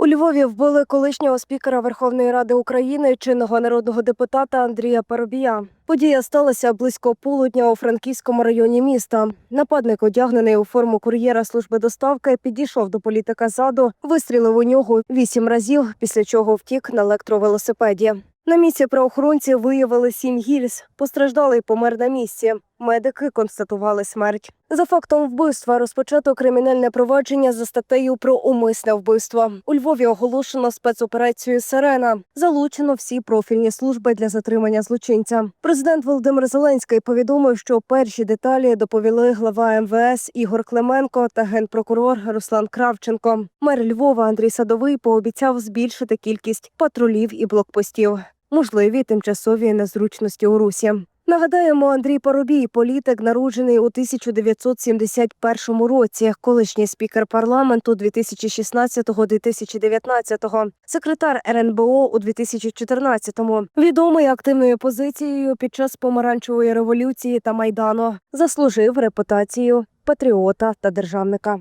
У Львові вбили колишнього спікера Верховної Ради України, чинного народного депутата Андрія Парубія. Подія сталася близько полудня у Франківському районі міста. Нападник, одягнений у форму кур'єра служби доставки, підійшов до політика ззаду, вистрілив у нього вісім разів, після чого втік на електровелосипеді. На місці правоохоронці виявили сім гільз. Постраждалий помер на місці. Медики констатували смерть. За фактом вбивства розпочато кримінальне провадження за статтею про умисне вбивство. У Львові оголошено спецоперацію Сирена. Залучено всі профільні служби для затримання злочинця. Президент Володимир Зеленський повідомив, що перші деталі доповіли глава МВС Ігор Клименко та генпрокурор Руслан Кравченко. Мер Львова Андрій Садовий пообіцяв збільшити кількість патрулів і блокпостів. Можливі тимчасові незручності у русі. Нагадаємо, Андрій Поробій, політик, народжений у 1971 році, колишній спікер парламенту 2016-2019, секретар РНБО у 2014-му, відомий активною позицією під час помаранчевої революції та майдану, заслужив репутацію патріота та державника.